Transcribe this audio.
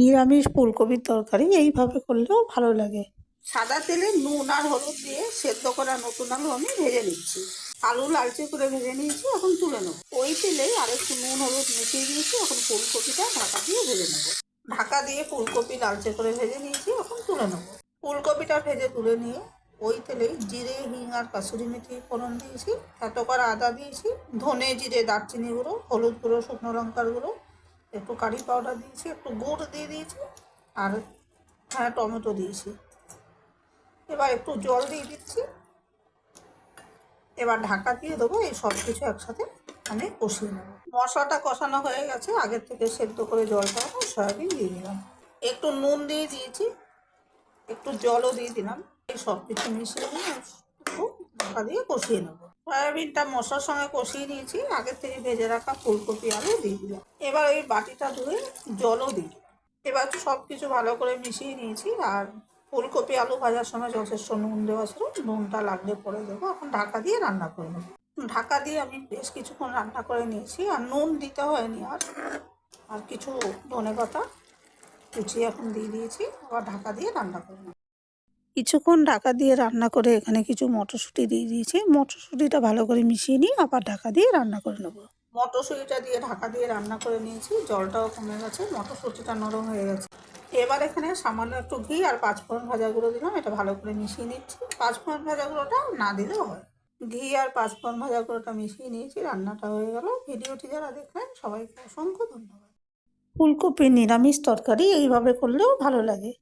নিরামিষ ফুলকপির তরকারি এইভাবে করলেও ভালো লাগে। সাদা তেলে নুন আর হলুদ দিয়ে সেদ্ধ করা নতুন আলু আমি ভেজে নিচ্ছি। আলু লালচে করে ভেজে নিয়েছি, এখন তুলে নেব। ওই তেলে আর একটু নুন, হলুদ মিশিয়ে দিয়েছি, এখন ফুলকপিটা ঢাকা দিয়ে ভেজে নেব। ঢাকা দিয়ে ফুলকপি লালচে করে ভেজে নিয়েছি, এখন তুলে নেব। ফুলকপিটা ভেজে তুলে নিয়ে ওই তেলে জিরে, হিং আর কাসুরি মেথি ফোড়ন দিয়েছি এত আদা দিয়েছি, ধনে জিরে, দারচিনি গুঁড়ো, হলুদ গুঁড়ো, শুকনো লঙ্কার গুঁড়ো একটু কারি পাউডার দিয়েছি, একটু গুড় দিয়ে দিয়েছি, আর হ্যাঁ টমেটো দিয়েছি। এবার একটু জল দিয়ে দিচ্ছি। এবার ঢাকা দিয়ে দেবো, এই সব কিছু একসাথে আমি কষিয়ে নেব। মশলাটা কষানো হয়ে গেছে, আগের থেকে সেদ্ধ করে জলটা সয়াবিন দিয়ে দিলাম। একটু নুন দিয়ে দিয়েছি, একটু জলও দিয়ে দিলাম। এই সব কিছু মিশিয়ে একটু ঢাকা দিয়ে কষিয়ে নেব। সয়াবিনটা মশলার সঙ্গে কষিয়ে নিয়েছি। আগের থেকে ভেজে রাখা ফুলকপি আলু দিয়ে দিলাম। এবার ওই বাটিটা ধুয়ে জলও দিই এবার সব কিছু ভালো করে মিশিয়ে নিয়েছি। আর ফুলকপি আলু ভাজার সময় যথেষ্ট নুন দেওয়া ছিল। নুনটা লাগলে পরে দেবো। এখন ঢাকা দিয়ে রান্না করে নেব। ঢাকা দিয়ে আমি বেশ কিছুক্ষণ রান্না করে নিয়েছি। আর নুন দিতে হয়নি আর। আর কিছু ধনে পাতা কুচি এখন দিয়ে দিয়েছি। আবার ঢাকা দিয়ে রান্না করে নেব। কিছুক্ষণ ঢাকা দিয়ে রান্না করে এখানে কিছু মটরশুঁটি দিয়ে দিয়েছি। মটরশুঁটিটা ভালো করে মিশিয়ে নিয়ে আবার ঢাকা দিয়ে রান্না করে নেব। মটরশুঁটিটা দিয়ে ঢাকা দিয়ে রান্না করে নিয়েছি। জলটাও কমে গেছে মটরশুঁটিটা নরম হয়ে গেছে। এবার এখানে সামান্য একটু ঘি আর পাঁচফোড়ন ভাজা গুঁড়ো দিলাম এটা ভালো করে মিশিয়ে নিচ্ছি। পাঁচফোড়ন ভাজা গুঁড়োটা না দিলেও হয়। ঘি আর পাঁচফোড়ন ভাজা গুঁড়োটা মিশিয়ে নিয়েছি রান্নাটা হয়ে গেল। ভিডিওটি যারা দেখলেন সবাইকে অসংখ্য ধন্যবাদ। ফুলকপির নিরামিষ তরকারি এইভাবে করলেও ভালো লাগে।